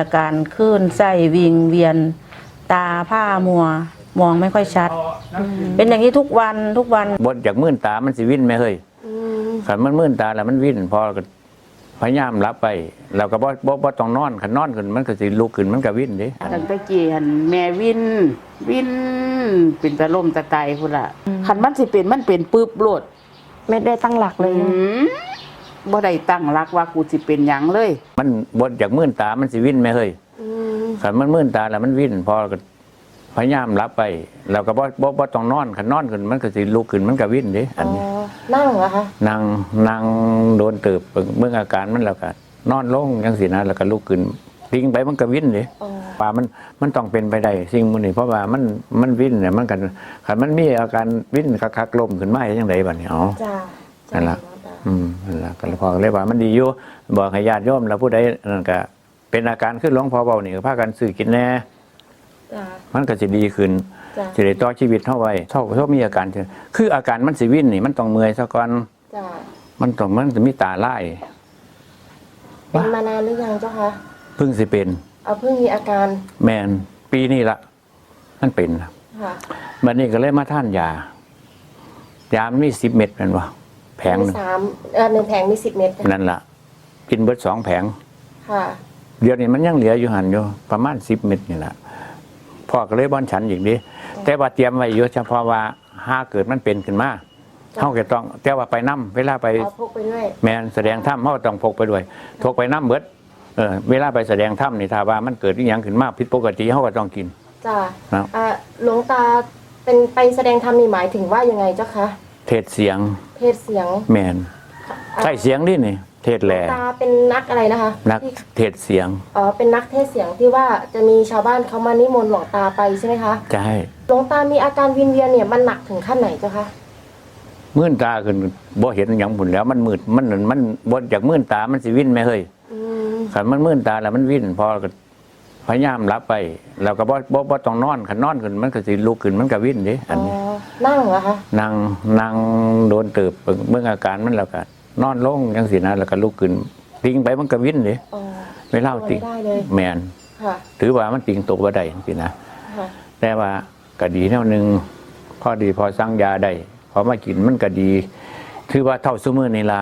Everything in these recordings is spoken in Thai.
อาการคลื่นไส้วิงเวียน ตาผ้ามัว มองไม่ค่อยชัด เป็นอย่างนี้ทุกวันทุกวันบดจากมื่นตามันสิวิ่นไหมเฮ้ยขันมันมื่นตาแล้วมันวิ่นพอก็พยายามรับไปเราก็บ่บ่บ่ต้องนอนขันนอนขึ้นมันก็สิลุกขึ้นมันก็วิ่นเดิตั้งแต่กี้หันแม่วินวินเป็นตะล่มตะไตพุ่นล่ะคันมันสิเป็นมันเป็นปึ๊บโลดไม่ได้ตั้งหลักเลยอืม บ่ได้ตั้งรักว่ากูสิเป็นหยังเลย มันบดจากมื่นตา มันสิวิ่นไหมเฮ้ยขันมันมื่นตาแล้วมันวิ่นพอก็พยายามรับไปเราก็บ่บ่บ่ต้องนอนขันนอนขึ้นมันก็สิลุกขึ้นมันก็วิ่นเดิอันนี้นั่งเหรอคะนางนางโดนตืบเมื่ออาการมันแล้วก็นอนลงยังสินะแล้วก็ลุกขึ้นทิ้งไปมันก็วิ่นเลยอ๋อป่ามันมันต้องเป็นไปได้สิ่งมันนี่เพราะว่ามันมันวิ่นเนี่ยมันกันขันมันมีอาการวิ่นคักๆลมขึ้นมาอย่างไรบ้านี้อ๋อจ้านั่นล่ะ อืมนั่นละก็พอเลยว่ามันดีอยู่บอกให้ญาติโยมแล้วผู้ใดนั่นก็เป็นอาการขึ้นหลวงพอเบานี่ก็พากันซื้อกินแน่จ้ามันก็จะดีขึ้นจ้าจะได้ต่อชีวิตเท่าไว้เท่าเท่ามีอาการเถอะคืออาการมันสิวิ่นนี่มันต้องเมื่อยซะก่อนจ้ามันต้องมันจะมีตาไล่เป็นมานานหรือยังเจ้าคะเพิ่งสิเป็นเอาเพิ่งมีอาการ แมนปีนี้ละมันเป็นละค่ะบัดนี้ก็เลยมาท่านยายามันมีสิบเม็ดแมันวะ แผงหมีนึ่งสามเออหนึ่งแผงมีสิบเม็ดค่ะนั่นละกินเบิดสองแผง ค่ะ เดี๋ยวนี้มันยังเหลืออยู่หันอยู่ประมาณสิบเม็ดนี่แหละพ่อก็เลยบ้อนฉันอย่างนี้แต่ว่าเตรียมไว้อยู่เฉพาะว่าห้าเกิดมันเป็นขึ้นมาเขาก็ต้อง แต่ว่าไปนํเวลาไปเอาพกไปด้วยแมนแสดงถ้ำเขาก็ต้องพกไปด้วยพกไปน้ำเบิดเออเวลาไปแสดงถ้ำนี่ถ้าว่ามันเกิดอหย่างขึ้นมาผิดปกติเขาก็ต้องกิน จ้าครับ อ่าหลวงตาเป็นไปแสดงธรรมนี่หมายถึงว่ายังไงเจ้าคะ เทศเสียง เพศเสียงแมนอ่าใช่เสียงนี่นี่เทศหลแหวล่งตาเป็นนักอะไรนะคะนักที่เทศเสียงอ๋อเป็นนักเทศเสียงที่ว่าจะมีชาวบ้านเขามานิมนต์หลวงตาไปใช่ไหมคะจะให้หลวงตามีอาการวินเวียนเนี่ยมันหนักถึงขั้นไหนเจ้าคะมื่นตาขึ้นบ่เห็นอย่างบุญแล้วมันมืดมันมันบดจากมื่นตามันสิวิ่นไหมเฮ้ยอืมขันมันมื่นตาแล้วมันวิ่นพอก็พยายามรับไปเราก็บ่บ่บ่ต้องนอนขันนอนขึ้นมันก็สิลุกขึ้นมันก็วิ่นเดิอัอ๋นอนี้ นั่งเหรอคะนางนางโดนตืบเมื่ออาการมันแล้วก็นอนลงยังสินะแล้วก็ลุกขึ้นทิ้งไปมันก็วิ่นเดิอ๋อไม่เล่าติไม่ได้เลยแมนค่ะถือว่ามันติงตกบ่ได้จังซี่นะค่ะแต่ว่าก็ดีแนวหนึงพอดีพอสั่งยาได้พอมากินมันก็ดีถือว่าเท่าซุมื้อนี่ละ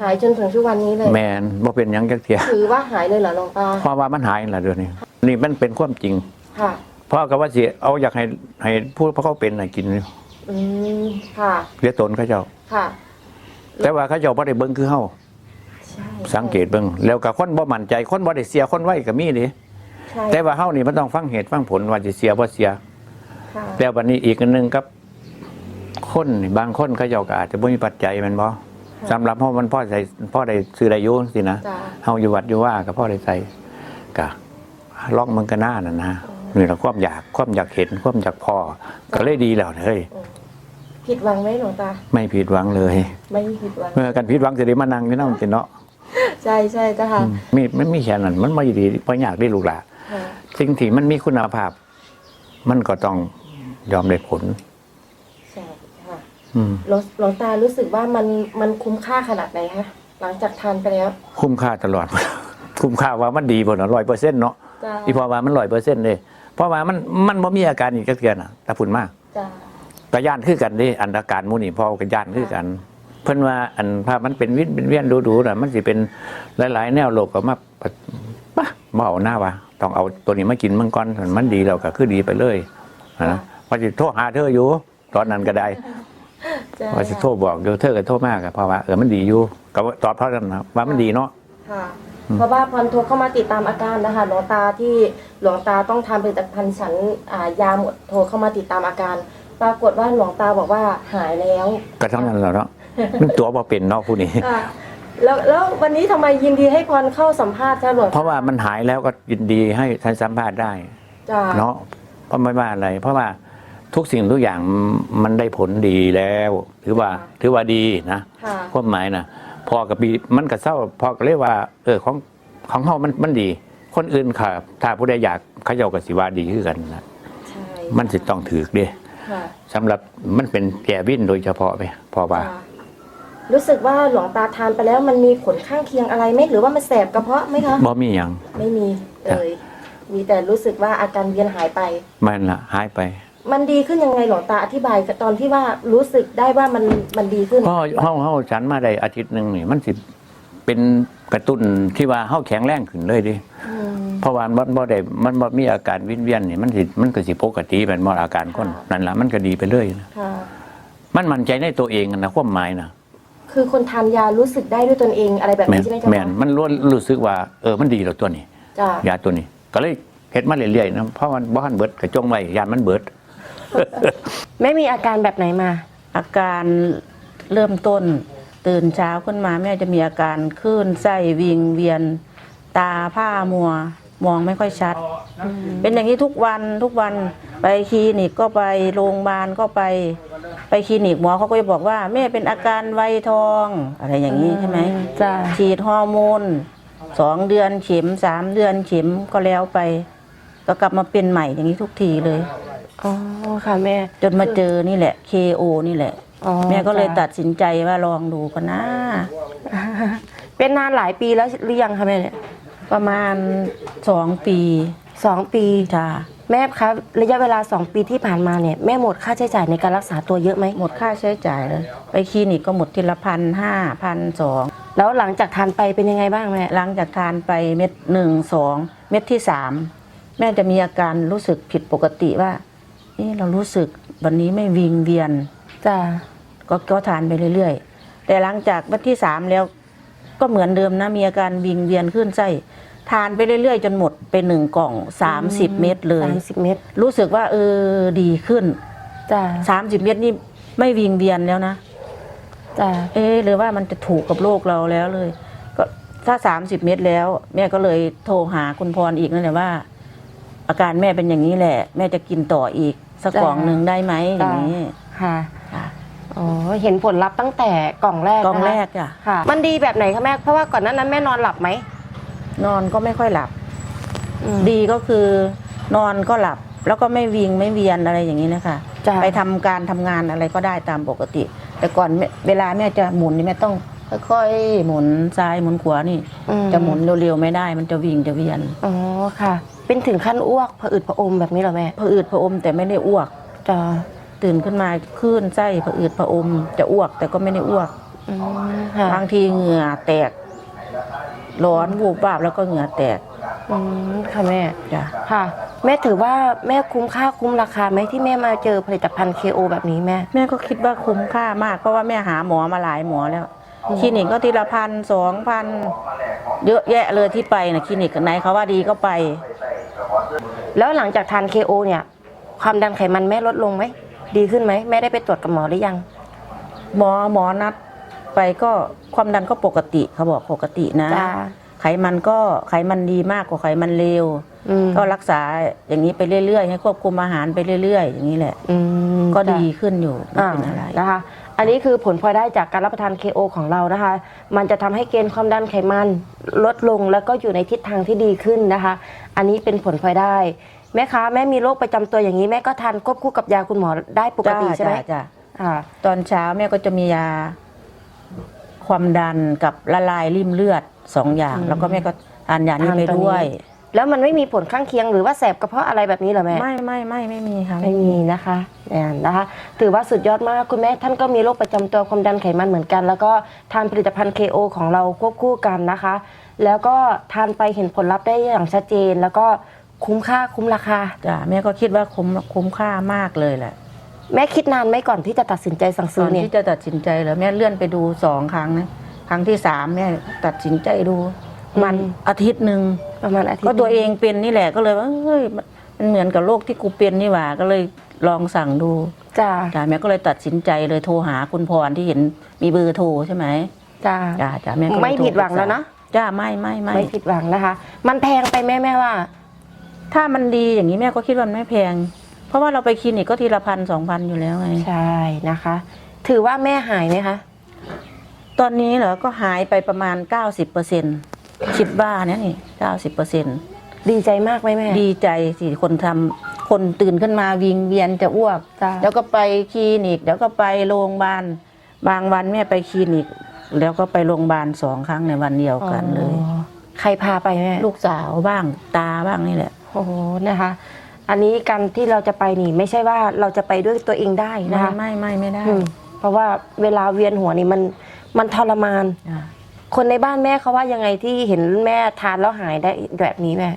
หายจนถึงทุกวันนี้เลยแมนบ่เป็นหยังจักเที่ยถือว่าหายเลยเหรอหลวงตาเพราะว่ามันหายแล้วเดี๋ยวนี้นี่มันเป็นความจริงค่ะเพราะก็ว่าสิเอาอยากให้ให้ผู้เพราะเขาเป็นให้กิน อยู่อืมค่ะ เรียกตนเขาเจ้า ค่ะ แต่ว่าเขาเจ้าบ่ได้เบิ่งคือเฮาใช่สังเกตเบิ่งแล้วก็คนบ่มั่นใจคนบ่ได้เสียคนไว้ก็มีเดิใช่แต่ว่าเฮานี่มันต้องฟังเหตุฟังผลว่าสิเสียบ่เสีย ค่ะแล้ววันนี้อีกอันหนึงครับ คนนี่บางคนเขาเจ้าก็อาจจะบ่มีปัจจัยแมันบ่สำหรับเฮามันพ่อใส่พ่อได้ซื้อได้อยู่สินะ จ้า เฮาอยู่วัดอยู่ว่าก็พ่อได้ใส่ก็ลองมึงก็น่าน่ะนะนี่ละความอยากความอยากเห็นความอยากพอก็เลยดีแล้วเฮ้ย ผิดหวังไหมหลวงตา ไม่ผิดหวังเลยไม่ผิดหวังเมื่อกันผิดหวังจะได้มานั่งอยู่นำสิเนาะใช่ใช่เจ้าค่ะมีมันมีแค่นั้นมันบ่ดีบ่อยากได้ลูกหลานค่ะสิ่งที่มันมีคุณภาพ มันก็ต้องยอมได้ผลใช่ค่ะอืมหลวงหลวงตารู้สึกว่ามันมันคุ้มค่าขนาดไหนคะหลังจากทานไปแล้ว คุ้มค่าตลอด คุ้มค่าว่ามันดีบ่เนาะร้อยเปอร์เซ็นต์เนาะจ้าอีพอว่ามันร้อยเปอร์เซ็นต์เลยเพราะว่ามันมันบ่มีอาการอีกจักเทื่อน่ะแต่พุ่นมากจ้า ก็ย่านคือกันเด้อันอาการหมู่นี่พอก็ย่านคือกัน เพิ่นว่าอันภาพมันเป็นวินเป็นเวียนดูๆน่ะมันสิเป็นหลายๆ แนวโลกก็มาปะปะบ่เอาหน้าว่าต้องเอาตัวนี้มากินมันก่อนมันดีแล้วก็คือดีไปเลยนะว่าสิโทรหาเธออยู่ ตอนนั้นก็ได้จ้าว่าสิโทรบอกเดี๋ยวเธอก็โทรมากเพราะว่าเออมันดีอยู่ก็ตอบเท่านั้นนะว่ามันดีเนาะค่ะเพราะว่าพรโทรเข้ามาติดตามอาการนะคะหลวงตาที่หลวงตาต้องทำผลิตภัณฑ์ฉันอ่ายาหมดโทรเข้ามาติดตามอาการ ปรากฏว่าหลวงตาบอกว่าหายแล้วก็เท่านั้นแหล้วเนาะมันตัวบ่เป็นเนาะผู้นี้ค่ะแล้วแล้ววันนี้ทำไมยินดีให้พรเข้าสัมภาษณ์คะหลวงเพราะว่ามันหายแล้วก็ยินดีให้ท่านสัมภาษณ์ได้ จ้าเนาะเพราะไม่ว่าอะไร เพราะว่าทุกสิ่งทุกอย่างมันได้ผลดีแล้ว ถือว่าถือว่าดีนะค่ะ ความหมายนะพอกับปีมันก็เศร้าพอก็เรียกว่า เออของของเฮามันมันดี คนอื่นค่ะ ถ้าผู้ใดอยากเขาเจ้าก็สิว่าดีคือกันนะใช่มันสิต้องถือเด้ค่ะ สำหรับมันเป็นแก่วินโดยเฉพาะไปพอว่าจ้ารู้สึกว่าหลวงตาทานไปแล้วมันมีผลข้างเคียงอะไรไหมหรือว่ามันแสบกระเพาะไหมคะบ่มีหยังไม่มีเลยมีแต่รู้สึกว่าอาการเวียนหายไป มันละหายไป มันดีขึ้นยังไงหลวงตาอธิบายตอนที่ว่ารู้สึกได้ว่ามันมันดีขึ้นเพราะเฮาเฮาฉันมาได้อาทิตย์หนึงนี่มันสิเป็นกระตุ้นที่ว่าเฮาแข็งแรงขึ้นเลยดิอืมเพ ราะว่ามันบ่ได้มันบ่มีอาการวินเวียนนี่มันสิมันก็สิปกติเป็นบ่อาการคนค่ะนั่นล่ะมันก็ดีไปเลยนะค่ะ มันมั่นใจในตัวเองนะความหมายนะคือคนทานยารู้สึกได้ด้วยตนเองอะไรแบบแม่นี้นใช่ไหมเจ้าแม่นคะมันรู้รู้สึกว่า เออมันดีแล้วตัวนี้ จ้ะยาตัวนี้ ก็เลยเฮ็ดมาเรื่อยๆนะเพราะมันบ่ทันเบิดก็จงไว้ยานมันเบิด แม่มีอาการแบบไหนมา อาการเริ่มต้น ตื่นเช้าขึ้นมาแม่จะมีอาการคลื่นไส้วิงเวียน ตาผ้ามัว มองไม่ค่อยชัด เป็นอย่างนี้ทุกวันทุกวันไปคลินิกก็ไปโรงพยาบาลก็ไป ไปคลินิกหมอเขาก็จะบอกว่าแม่เป็นอาการไวทองอะไรอย่างนี้ใช่ไหมจ้ะฉีดฮอร์โมนสองเดือนเข็มสามเดือนเข็มก็แล้วไป ก็กลับมาเป็นใหม่อย่างนี้ทุกทีเลย อ๋อค่ะแม่จนมาเจอนี่แหละ KO นี่แหละ อ๋อแม่ก็เลยจ้ะตัดสินใจว่าลองดูกันนะ เป็นนานหลายปีแล้วหรือยังคะแม่เนี่ย ประมาณสองปีสองปีจ้าแม่ครับระยะเวลาสองปีที่ผ่านมาเนี่ยแม่หมดค่าใช้จ่ายในการรักษาตัวเยอะไหมหมดค่าใช้จ่ายเลยไปคลินิกก็หมดทีละพันห้าพันสองแล้วหลังจากทานไปเป็นยังไงบ้างแม่หลังจากทานไปเม็ดหนึ่งสองเม็ดที่สามแม่จะมีอาการรู้สึกผิดปกติว่าเอ๊ะเรารู้สึกวันนี้ไม่วิงเวียนจ้ะก็ก็ทานไปเรื่อย ๆ แต่หลังจากวันที่สามแล้ว ก็เหมือนเดิมนะมีอาการวิงเวียนขึ้นไส้ทานไปเรื่อยๆ จนหมดไปหนึ่งกล่องสามสิบเม็ดเลย สามสิบเม็ดรู้สึกว่าเออดีขึ้น จ้ะสามสิบเม็ดนี่ไม่วิงเวียนแล้วนะ จ้ะเอ๊ะหรือว่ามันจะถูกกับโรคเราแล้วเลย ก็ถ้าสามสิบเม็ดแล้ว แม่ก็เลยโทรหาคุณพรอีกนั่นแหละว่า อาการแม่เป็นอย่างนี้แหละ แม่จะกินต่ออีกสักกล่องหนึ่งได้ไหมอย่างนี้ค่ะ ค่ะ อ๋อเห็นผลลัพธ์ตั้งแต่กล่องแรกกล่องนะคะแรกอะค่ะ มันดีแบบไหนคะแม่ เพราะว่าก่อนหน้านั้นแม่นอนหลับไหมนอนก็ไม่ค่อยหลับ อืมดีก็คือนอนก็หลับ แล้วก็ไม่วิงไม่เวียนอะไรอย่างนี้นะคะ จ้ะไปทำการทำงานอะไรก็ได้ตามปกติ แต่ก่อนแม่เวลาแม่จะหมุนนี่แม่ต้องค่อยๆหมุนซ้ายหมุนขวานี่ อืจะหมุนเร็วๆไม่ได้ มันจะวิงจะเวียนอ๋อค่ะ เป็นถึงขั้นอ้วกผะอืดผะอมแบบนี้เหรอแม่ผะอืดผะอมแต่ไม่ได้อ้วกจ้ะ ตื่นขึ้นมาคลื่นไส้ผะอืดผะอม จะอ้วกแต่ก็ไม่ได้อ้วกอืมค่ะบางทีเหงื่อแตก ร้อนวูบวาบแล้วก็เหงื่อแตกอืมค่ะแม่ จ้ะค่ะ แม่ถือว่าแม่คุ้มค่าคุ้มราคาไหมที่แม่มาเจอผลิตภัณฑ์ KO แบบนี้แม่ แม่ก็คิดว่าคุ้มค่ามาก เพราะว่าแม่หาหมอมาหลายหมอแล้วคลินิกก็ทีละพันสองพันเยอะแยะเลยที่ไปนะคลินิกไหนเขาว่าดีก็ไป แล้วหลังจากทาน KO เนี่ย ความดันไขมันแม่ลดลงไหม ดีขึ้นไหมแม่ได้ไปตรวจกับหมอหรือยัง หมอหมอนัดไปก็ความดันก็ปกติเขาบอกปกตินะ จ้า ไขมันก็ไขมันดีมากกว่าไขมันเลวอืมก็รักษาอย่างนี้ไปเรื่อยๆ ให้ควบคุมอาหารไปเรื่อยๆ อย่างนี้แหละ อืมก็จ้ะดีขึ้นอยู่ไม่อ่าเป็นอะไร นะคะ อันนี้คือผลพลอยได้จากการรับประทาน KO ของเรานะคะ มันจะทำให้เกณฑ์ความดันไขมันลดลงแล้วก็อยู่ในทิศทางที่ดีขึ้นนะคะ อันนี้เป็นผลพลอยได้ แม่คะแม่มีโรคประจำตัวอย่างนี้แม่ก็ทานควบคู่กับยาคุณหมอได้ปกติใช่ไหมจ้าจ้าอ่า ตอนเช้าแม่ก็จะมียา ความดันกับละลายริ่มเลือดสองอย่าง อืมแล้วก็แม่ก็ทานยานี้ทานไปตัวนี้ ด้วย แล้วมันไม่มีผลข้างเคียงหรือว่าแสบกระเพาะอะไรแบบนี้เหรอแม่ ไม่ไม่ไม่ไม่มีค่ะไม่มีนะคะเนี่ยนะคะ ถือว่าสุดยอดมากคุณแม่ท่านก็มีโรคประจำตัวความดันไขมันเหมือนกัน แล้วก็ทานผลิตภัณฑ์ KO ของเราควบคู่กันนะคะ แล้วก็ทานไปเห็นผลลัพธ์ได้อย่างชัดเจน แล้วก็ คุ้มค่าคุ้มราคา จ้าแม่ก็คิดว่าคุ้มคุ้มค่ามากเลยแหละแม่คิดนานไหมก่อนที่จะตัดสินใจสั่งตซื้ออนเนี่ยที่จะตัดสินใจแล้วแม่เลื่อนไปดูสองครั้งนะครั้งที่สามแม่ตัดสินใจดูมันอาทิตย์หนึ่ง ประมาณอาทิตย์ก็ตัวเองเป็นนี่แหละก็เลยว่าเฮ้ยมันมันเหมือนกับโรคที่กูเป็นนี่หว่าก็เลยลองสั่งดูจ้าจ้าแม่ก็เลยตัดสินใจเลยโทรหาคุณพรที่เห็นมีเบอร์โทรใช่ไหมจ้า จ้าจ้าแม่ก็เลยไม่โทรผิดหวังปรึกษาแล้วนะ จ้าไม่ไม่ไม่ไม่ผิดหวังนะคะ มันแพงไปแม่แม่ว่า ถ้ามันดีอย่างนี้แม่ก็คิดว่ามันไม่แพง เพราะว่าเราไปคลินิกก็ทีละพันสองพันอยู่แล้วไง ใช่นะคะ ถือว่าแม่หายไหมคะ ตอนนี้เหรอก็หายไปประมาณ 90เปอร์เซ็นคิดว่าเนี่ยนี่90เปอร์เซ็นดีใจมากไหมแม่ ดีใจสิคนทำคนตื่นขึ้นมาวิงเวียนจะอ้วก จ้าแล้วก็ไปคลินิกเดี๋ยวก็ไปโรงพยาบาลบางวันแม่ไปคลินิก แล้วก็ไปโรงพยาบาลสองครั้งในวันเดียวกันเลย อ๋อใครพาไปแม่ลูกสาวบ้างตาบ้างนี่แหละ โอ้โหนะคะ อันนี้การที่เราจะไปนี่ไม่ใช่ว่าเราจะไปด้วยตัวเองได้ไม่นะคะไม่ไม่ไม่ได้อืมเพราะว่าเวลาเวียนหัวนี่มันมันทรมานจ้ะคนในบ้านแม่เขาว่ายังไงที่เห็นแม่ทานแล้วหายได้แบบนี้แม่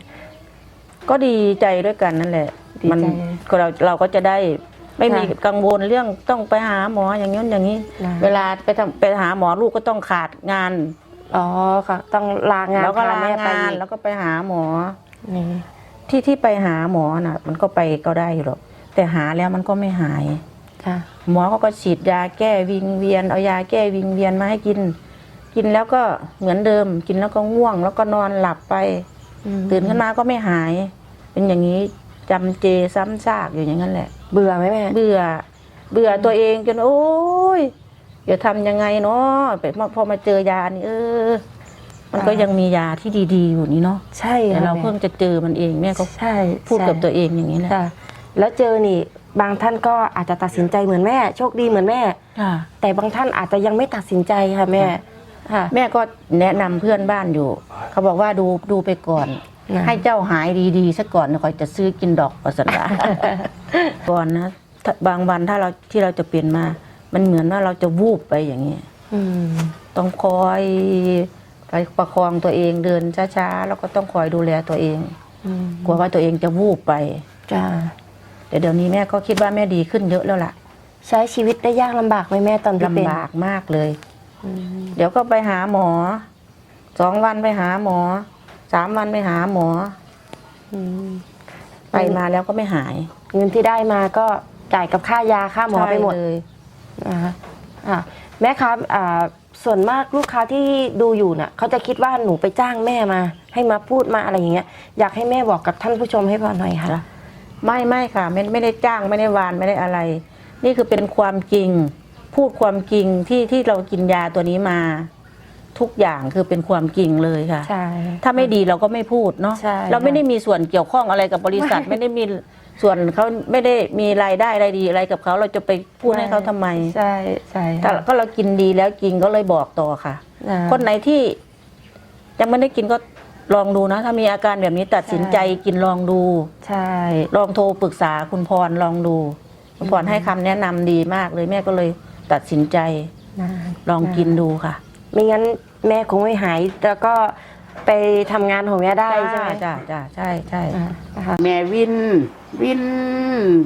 ก็ดีใจด้วยกันนั่นแหละ ดีใจมันก็เราเราก็จะได้ไม่มีค่ะกังวลเรื่องต้องไปหาหมออย่างนี้นอย่างนี้นะเวลาไปทำไปหาหมอลูกก็ต้องขาดงานอ๋อค่ะ ต้องลางานแล้วก็พลาแม่ไปงาน อีกแล้วก็ไปหาหมอ นี่ ที่ที่ไปหาหมอน่ะ มันก็ไปก็ได้อยู่หรอกแต่หาแล้วมันก็ไม่หาย ค่ะ หมอเขาก็ฉีดยาแก้วิงเวียนเอายาแก้วิงเวียนมาให้กิน กินแล้วก็เหมือนเดิม กินแล้วก็ง่วง แล้วก็นอนหลับไปตื่นขึ้นมาก็ไม่หาย เป็นอย่างนี้จำเจซ้ำซากอยู่อย่างนั้นแหละ เบื่อไหมแม่ เบื่อ เบื่อตัวเองจนโอ้ยจะทำยังไงเนาะไปพอมาเจอยานี่เออ มันก็ยังมียาที่ดีๆอยู่นี่เนาะใช่แต่ค่ะเราแม่เพิ่งจะเจอมันเองแม่ก็ใช่พูดกับตัวเองอย่างนี้แหละค่ะแล้วเจอนี่บางท่านก็อาจจะตัดสินใจเหมือนแม่ โชคดีเหมือนแม่ค่ะแต่บางท่านอาจจะยังไม่ตัดสินใจค่ะแม่ค่ะแม่ก็แนะนำเพื่อนบ้านอยู่ เขาบอกว่าดูดูไปก่อนนะให้เจ้าหายดีๆซะก่อนเดี๋ยวคอยจะซื้อกินดอกปัสสาวะก่อนนะถ้าบางวันถ้าเราที่เราจะเปลี่ยนมา มันเหมือนว่าเราจะวูบไปอย่างนี้อืมต้องคอย ไปประคองตัวเองเดินช้าๆแล้วก็ต้องคอยดูแลตัวเองอืมกลัวว่าตัวเองจะวูบไปจ้าแต่เดี๋ยวนี้แม่ก็คิดว่าแม่ดีขึ้นเยอะแล้วล่ะ ใช้ชีวิตได้ยากลำบากไหมแม่ตอนที่เป็นลำบากมากเลยอืมเดี๋ยวก็ไปหาหมอสองวันไปหาหมอสามวันไปหาหมออืมไปมาแล้วก็ไม่หาย เงินที่ได้มาก็จ่ายกับค่ายาค่าหมอไปหมดใช่เลยนะคะอะแม่ครับอ่า ส่วนมากลูกค้าที่ดูอยู่น่ะเขาจะคิดว่าหนูไปจ้างแม่มา ให้มาพูดมาอะไรอย่างเงี้ยอยากให้แม่บอกกับท่านผู้ชมให้พอหน่อยค่ะไม่ไม่ค่ะไม่ไม่ได้จ้างไม่ได้วานไม่ได้อะไร นี่คือเป็นความจริง พูดความจริงที่ที่เรากินยาตัวนี้มา ทุกอย่างคือเป็นความจริงเลยค่ะใช่ถ้าไม่ดีเราก็ไม่พูดเนาะใช่เราไม่ได้มีส่วนเกี่ยวข้องอะไรกับบริษัทไม่ได้มี ส่วนเขาไม่ได้มีรายได้อะไรดีอะไรกับเขาเราจะไปพูดให้เขาทำไมใช่ใช่แต่ก็เรากินดีแล้วจริงก็เลยบอกต่อค่ะ อ่า คนไหนที่ยังไม่ได้กินก็ลองดูนะ ถ้ามีอาการแบบนี้ตัดสินใจกินลองดู ใช่ ลองโทรปรึกษาคุณพรลองดู คุณพรให้คำแนะนำดีมากเลยแม่ก็เลยตัดสินใจนะลองกินดูค่ะ ไม่งั้นแม่คงไม่หาย แล้วก็ไปทำงานของแม่ได้ใช่ไหมจ้าจ้าใช่ใช่ อ่านะคะ แม่วิน วิน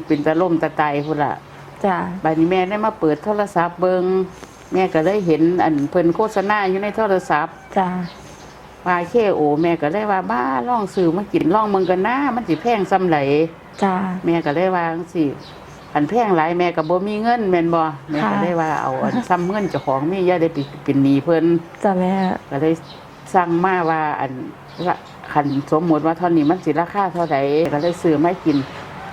เป็นตะล่มตะไตพุ่นละจ้าบัดนี้แม่ได้มาเปิดโทรศัพท์เบิงแม่ก็ได้เห็นอันเพิ่นโฆษณาอยู่ในโทรศัพท์จ้าว่าเคโอ แม่ก็เลยว่าบ้าลองซื้อมากินลองมึงกันนะมันสิแพงซ้ำไหลจ้าแม่ก็เลยว่าจังสิอันแพงหลายแม่ก็บ่มีเงินแม่นบ่แม่ก็ค่ะได้ว่าเอาอันซ้ำเงินเจ้าของมีอย่าได้ไปเป็นหนี้เพิ่นจ้าแม่ก็เลยสั่งมาว่าอันละ คันสมมติว่าเท่านี้มันสิราคาเท่าใดก็เลยซื้อมากิน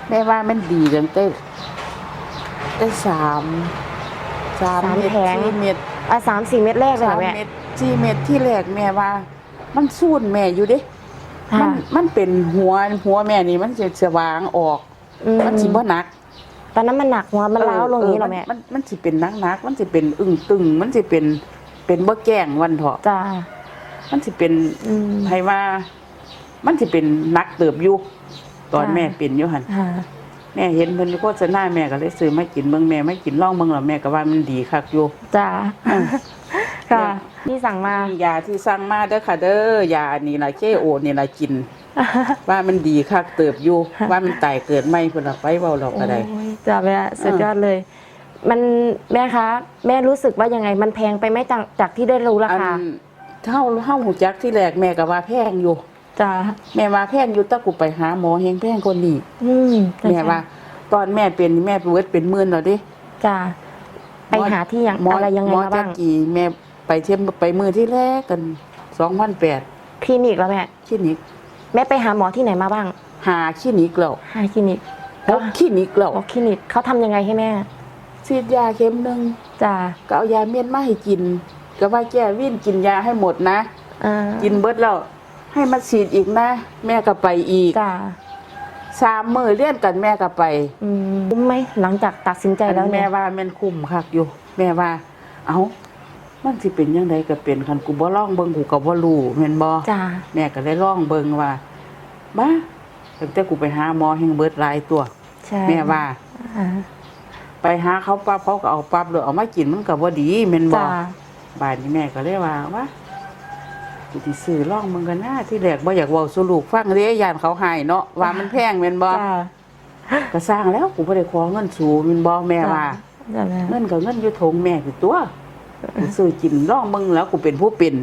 แม่ว่ามันดีจังเต้ได้สามสามเม็ดสี่เม็ดอะสามสี่เม็ดแรกเลยเหรสาอมแม่เม็ดสี่เม็ดที่แรกแม่ว่า มันสูนแม่อยู่เด้ค่ะมันมันเป็นหัวหัวแม่นี่มันจะสว่างออกอืมันสิบ่หนักตอนนั้นมันหนักหัวมันล้าวลงอย่างนี้เหรอแม่มันมันสิเป็นนักๆมันสิเป็นอึ้งตึง มันสิเป็นเป็นบ่แกล้งวันเถาะจ้ามันสิเป็นอืมให้ว่า มันสิเป็นนักเติบอยู่ตอนค่ะแม่เป็นอยู่หั่นค่ะแม่เห็นเพิ่นโฆษณาแม่ก็เลยซื้อมากินเบิ่งแม่ไม่กินลองเบิ่งแล้วแม่ก็ว่ามันดีคักอยู่จ้าค่ะที่สั่งมายาที่สั่งมาเด้อค่ะ เด้อยานี่ล่ะเคโอนี่ล่ะกิน ว่ามันดีคักเติบอยู่ว่ามันตายเกิดใหม่พุ่นล่ะไปเว้าเราก็ได้โอ้ยจ้าแม่สุดยอดเลยมันแม่คะแม่รู้สึกว่ายังไงมันแพงไปไหมจากจากที่ได้รู้ราอันคาเฮาเฮาหูจักที่แรกแม่ก็ว่าแพงอยู่ จ้าแม่ว่าแพงอยู่แตะกูไปหาหมอแฮงแพงคนนี้อืมแม่ว่า ตอนแม่เป็นนี่แม่เบิดเป็นหมื่นแล้วเดิจ้าไปหาที่อย่างหมออะไรยังไงหมอมาจับ้างกี่แม่ไปเทียมไปมือที่แรกกันสองพันแปดคลินิกแล้วแม่คลินิกแม่ไปหาหมอที่ไหนมาบ้างหาคลินิกแล้วหาคลินิกหกคลินิกแล้วหมอคลินิกเขาทำยังไงให้แม่ฉีดยาเข็มหนึ่งจ้าก็เอายาเมียนมาให้กิน ก็ว่าแก้วิ่นกินยาให้หมดนะ อ่ากินเบิดแล้ว ให้มาฉีดอีกนะ แม่ก็ไปอีกจ้าสามมือเลี่ยนกันแม่ก็ไปอืมคุ้มไหมหลังจากตัดสินใจแล้วแม่เนี่ยว่าแม่นคุ้มคักอยู่ แม่ว่า เอามันสิเป็นยังไงก็เป็นคันกูบ่ร้องเบิ่งกูก็บ่รู้แม่นบ่จ้าแม่ก็เลยร้องเบิ่งว่าบ้าตั้งแต่กูไปหาหมอแห่งเบิดหลายตัว ใช่แม่ว่า อ่าไปหาเขาปั๊บเขาก็เอาปั๊บเลยเอามากินมันก็บ่ดีแม่นบ่ จ้า บ้านนี้แม่ก็เลยว่าว่ากู สิซื้อร้องมึงกันหน้าที่แรกบ่อยากเว้าสู่ลูกฟังเด้ย่านเขาหายเนาะว่ามันแพงแม่นบ่จ้าก็สร้างแล้วกูบ่ได้ขอเงินสูแม่นบ่แม่ว่าจ้าแม่เงินก็เงินอยู่ทงแม่คือตัวกูซื้อกินร้องมึงแล้วกูเป็นผู้เป็น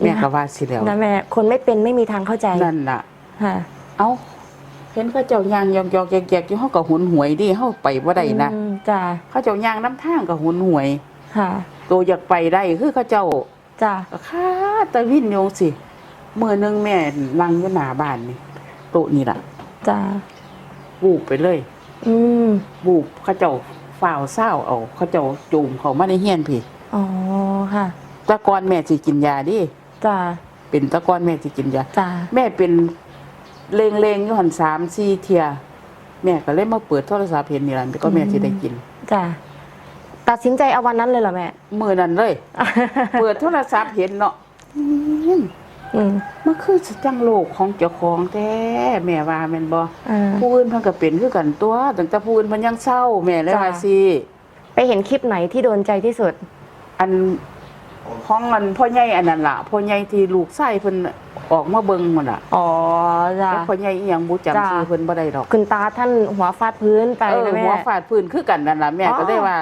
แม่ก็ว่าสิแล้วนะแม่คนไม่เป็นไม่มีทางเข้าใจนั่นล่ะ ค่ะ เอ้าเห็นเขาเจ้ายางยอกยอกแยกๆอยู่เฮาก็หุนหวยดิเฮาไปบ่ได้นะอืมจ้าเขาเจ้ายางน้ำทางก็หุนหวย ค่ะ ตัวอยากไปได้คือเขาเจ้า จ้าก็คาตะวินโยงสิมื้อหนึงแม่นั่งอยู่หน้าบ้านนี่โต๊ะนี่ล่ะจ้าวูบไปเลย อืมวูบเขาเจ้าฝ่าวเศร้าเอาเขาเจ้าจูมเขามาในเฮียนพี่อ๋อค่ะแตะกอนแม่สิกินยาดิจ้าเป็นแตะกอนแม่สิกินยาจ้าแม่เป็นเลงเลงๆอยู่หันสามสี่เทีย แม่ก็เลยมาเปิดโทรศัพท์เห็นนี่แหละก็แม่สิได้กินจ้า ตัดสินใจเอาวันนั้นเลยเหรอแม่ มือนั้นเลย เปิดโทรศัพท์เห็นเนาะอืมอืม มันคือสจังโลกของเจ้าของแท้แม่ว่าแม่นบ่อ่าผู้อื่นเพิ่นก็เป็นคือกันตัวตั้งแต่ผู้อื่นเพิ่นยังเศร้าแม่เลยจ้ะ ว่าสิไปเห็นคลิปไหนที่โดนใจที่สุด อันของอันพ่อใหญ่อันนั้นล่ะพ่อใหญ่ที่ลูกชายเพิ่นออกมาเบิ่งมันล่ะอ๋อจ้าแต่พ่อใหญ่อีหยังบ่จำจ้ะ ชื่อเพิ่นบ่ได้ดอกคุณตาท่านหัวฟาดพื้นไปเออนะแม่ หัวฟาดพื้นคือกันนั่นล่ะแม่อ๋อ ก็ได้ว่า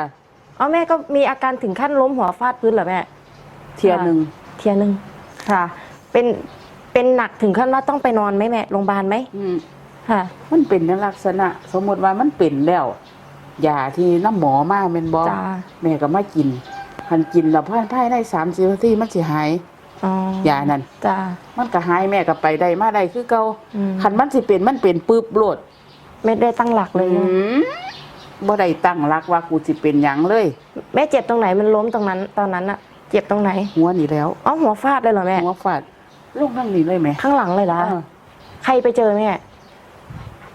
อ๋อแม่ก็มีอาการถึงขั้นล้มหัวฟาดพื้นเหรอแม่ เทียหนึงเทียหนึ่งค่ะ เป็นเป็นหนักถึงขั้นว่าต้องไปนอนไหมแม่โรงพยาบาลไหมอืมค่ะ มันเป็นในลักษณะ สมมติว่ามันเป็นแล้วยาที่น้ำหมอมาแม่นบ่จ้า แม่ก็มากินคันกินแล้วภายภายใน30นาทีมันสิหายอ๋อยานั่นจ้า มันก็หายแม่ก็ไปได้มาได้คือเก่าอืม คันมันสิเป็นมันเป็นปึ๊บโลดไม่ได้ตั้งหลักเลยอืม บ่ได้ตั้งหลักว่ากูสิเป็นหยังเลย แม่เจ็บตรงไหนมันล้มตรงนั้น ตอนนั้นอะเจ็บตรงไหนหัวนี่แล้วอ๋อหัวฟาดเลยเหรอแม่หัวฟาดลงทั้งนี้เลยแหมข้างหลังเลยเหรอเออใครไปเจอแม่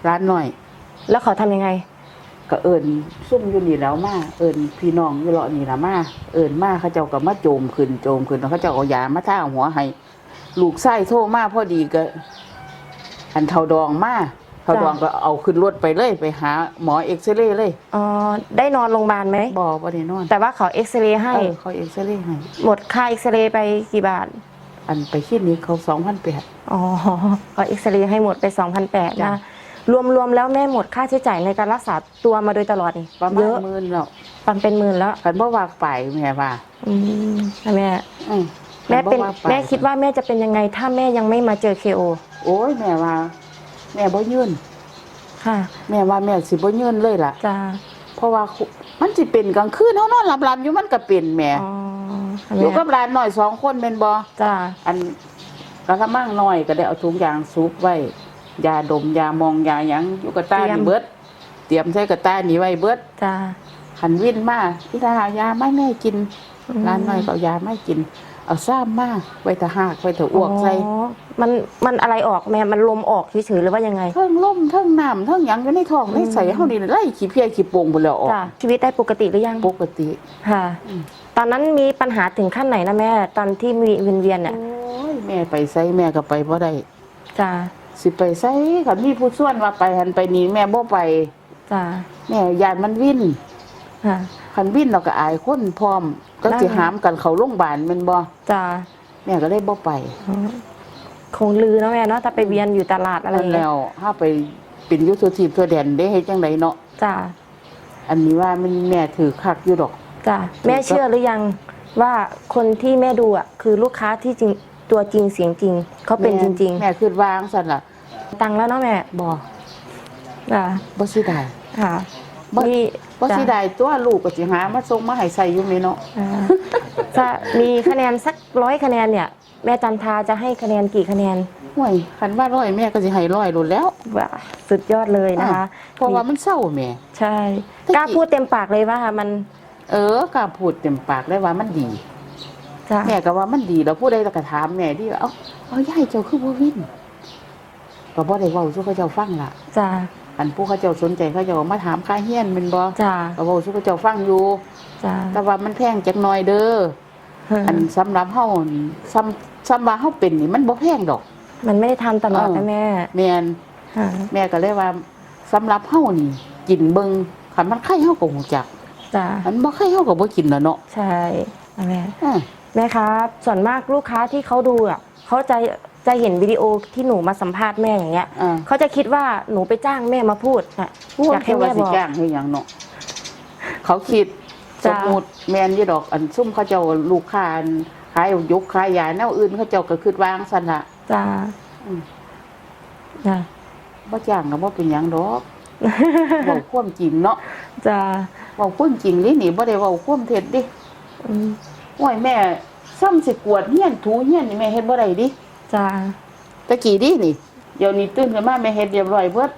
ร้านหน่อย แล้วเขาทำยังไง ก็เอิญซุ่มอยู่นี่แล้วมาเอิญพี่น้องอยู่เลาะนี่ละมาเอิญมาเขาเจ้าก็มาโจมขึ้นโจมขึ้นแล้วเขาเจ้าเอายามาท่าหัวให้ลูกไส้โทรมาพอดีก็ อันเทาดองมา เทาดองก็เอาขึ้นรถไปเลยไปหาหมอเอ็กซเรย์เลยอ๋อได้นอนโรงพยาบาลไหมบอบ่ได้นอนแต่ว่าเขาเอ็กซเรย์ให้เออเขาเอ็กซเรย์ให้หมดค่าเอ็กซเรย์ไปกี่บาท อันไปคลินิกเขาสองพันแปดอ๋อเขาเอ็กซเรย์ให้หมดไป2,008จ้ะนะรวมๆแล้วแม่หมดค่าใช้จ่ายในการรักษาตัวมาโดยตลอดนี่ประมาเยณอะหมื่นแล้วปันเป็นหมื่นแล้วคันบ่ว่าไปแม่ว่าอืมค่ะแม่อืมแม่เป็นคับ่าไแม่คิดว่าแม่จะเป็นยังไงถ้าแม่ยังไม่มาเจอเคโอโอ้ยแม่ว่า แม่บ่ยืนค่ะแม่ว่าแม่สิบ่ยืนเลยล่ะจ้าเพราะว่าคุมันสิเป็นกลางคืนเฮานอนหลับๆอยู่มันก็เป็นแหม่อ๋อค่ะอแม่ยู่กับหลานน้อยสองคนแม่นบ่จ้าอันกระมังน้อยก็ได้เอาถุงยางซุปไว้ยาดมยามองยาหยังอยู่กับตานี่เบิด เตรียมใส่กับตานี่ไว้เบิดจ้าหันวินมาพี่ตาหายาไม่แม่กินอืมหลานน้อยก็เอายาไม่กิน เอาซ้ำมาไว้แตะหากไว้แตะอ้วกใส่อ๋อมันมันอะไรออกแม่มันลมออกเฉยๆหรือว่ายังไงเทิงล่มเทิงน้ำเทิงหยังอยู่ในท้องในใส่เฮานี่ไล่ขี้เพี้ยขี้โป่งบ่แล้วออกจ้าชีวิตได้ปกติหรือยังปกติ ค่ะ อืม ตอนนั้นมีปัญหาถึงขั้นไหนนะแม่ ตอนที่มีวินเวียนเนี่ยโอ้ยแม่ไปไสแม่ก็ไปบ่ได้จ้าสิไปไสคันมีผู้ส่วนว่าไปหันไปนี่แม่บ่ไปจ้าแม่ยานมันวิ่นค่ะ คันวิ่นเราก็อายคนพร้อม ก็ได้สิหามกันเขาโรงพยาบาลแม่นบ่จ้าแม่ก็เลยบ่ไปอ๋อคงลือเนาะแม่เนาะถ้าไปเวียนอยู่ตลาดอะไรอนั่นย่างเงี้แล้ยวถ้าไปเป็นยุทธทีพทั่วแดนได้เฮ็ดจังไดเนาะจ้าอันนี้ว่ามันแม่ถือคักอยู่ดอก จ้าแม่เชื่อหรือยังว่าคนที่แม่ดูอะคือลูกค้าที่จริงตัวจริงเสียงจริง เขาเป็นจริง แม่คิดวาจั่งซั่นล่ะๆ ตังค์แล้วเนาะแม่บ่จ้าบ่สิได้ค่ะบ่มี บ่สิจ้ะได้ตัวลูกก็สิหามาส่งมาให้ใส่อยู่แม่เนาะอ่าจะมีคะแนนสักร้อยคะแนนเนี่ย แม่จันทาจะให้คะแนนกี่คะแนนห่วยคันว่าร้อยแม่ก็สิให้ร้อยโลดแล้วว้าสุดยอดเลยนะคะเพราะว่ามันเศร้าแม่ใช่ตะกี้กล้าพูดเต็มปากเลยว่ามัน เออกล้าพูดเต็มปากได้ว่ามันดีจ้าแม่ก็ว่ามันดีแล้วผู้ใดก็ถามแม่ดิว่าเอ้าเอายายเจ้าคือบ่วินก็บ่ได้เว้าสู่เขาเจ้าฟังล่ะจ้า อันผู้เขาเจ้าสนใจเขาเจ้ามาถามค่าเฮียนแม่นบ่จ้าก็เว้าสู่เขาเจ้าฟังอยู่จ้าแต่ว่ามันแพงจักหน่อยเด้ออันสำหรับเฮานี่ซ้ำซ้ำว่าเฮาเป็นนี่มันบ่แพงดอก มันไม่ได้ทำตลอดเออนะแม่แม่นค่ะแม่ก็เลยว่าสำหรับเฮานี่กินเบิ่งคันมันไข่เฮาก็ฮู้จักจ้าอันบ่ไข่เฮาก็บ่กินแล้วเนาะใช่นะแม่อ่าแม่ครับ ส่วนมากลูกค้าที่เขาดูอะเขาจะ จะเห็นวิดีโอที่หนูมาสัมภาษณ์แม่อย่างเงี้ย อ่าเขาจะคิดว่าหนูไปจ้างแม่มาพูดน่ะพูดอยากให้แค่ว่าแม่สิบอก จ้างให้หยังเนาะเขาคิดสจ้ะ มมุติแม่นอยู่ดอกอันซุ่มเขาเจ้าลูกค้าอันขายยกขายยาแนวอื่นเขาเจ้าก็คิดวางซั่นล่ะ จ้าอืม จ้าบ่จ้างก็บ่เป็นหยังดอกเว้าความจริงเนาะจ้าเว้าความจริงนี่นี่บ่ได้เว้าความเท็จดิอืมโอ้ยแม่ซ้ำสิกวดเฮียนถูเฮียนนี่แม่เฮ็ดบ่ได้ดิ จ้าตะกี้ดินี่ เดี๋ยวนี้ตื่นขึ้นมาแม่เฮ็ดเรียบร้อยเบิด